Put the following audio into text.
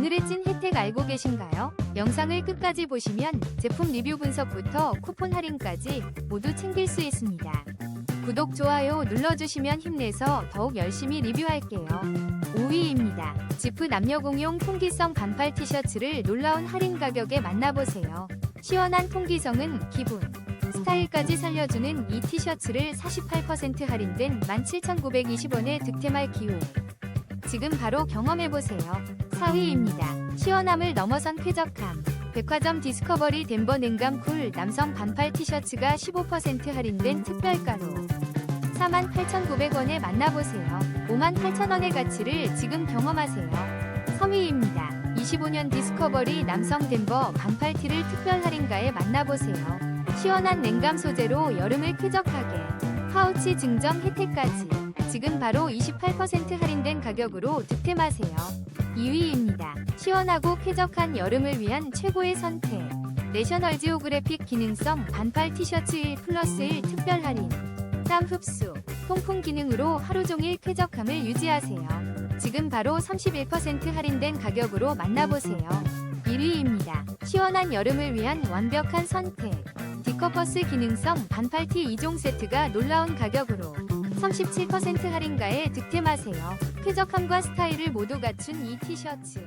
오늘의 찐 혜택 알고 계신가요? 영상을 끝까지 보시면 제품 리뷰 분석부터 쿠폰 할인까지 모두 챙길 수 있습니다. 구독, 좋아요 눌러주시면 힘내서 더욱 열심히 리뷰할게요. 5위입니다. 지프 남녀 공용 통기성 반팔 티셔츠를 놀라운 할인 가격에 만나보세요. 시원한 통기성은 기분, 스타일까지 살려주는 이 티셔츠를 48% 할인된 17,920원에 득템할 기호. 지금 바로 경험해보세요. 4위입니다. 시원함을 넘어선 쾌적함. 백화점 디스커버리 덴버 냉감 쿨 남성 반팔 티셔츠가 15% 할인된 특별가로 48,900원에 만나보세요. 58,000원의 가치를 지금 경험하세요. 3위입니다. 25년 디스커버리 남성 덴버 반팔 티를 특별 할인가에 만나보세요. 시원한 냉감 소재로 여름을 쾌적하게 파우치 증정 혜택까지 지금 바로 28% 할인된 가격으로 득템하세요. 2위입니다. 시원하고 쾌적한 여름을 위한 최고의 선택. 내셔널 지오그래픽 기능성 반팔 티셔츠 1 플러스 1 특별 할인. 땀 흡수, 통풍 기능으로 하루 종일 쾌적함을 유지하세요. 지금 바로 31% 할인된 가격으로 만나보세요. 1위입니다. 시원한 여름을 위한 완벽한 선택. 디커퍼스 기능성 반팔티 2종 세트가 놀라운 가격으로 37% 할인가에 득템하세요. 쾌적함과 스타일을 모두 갖춘 이 티셔츠.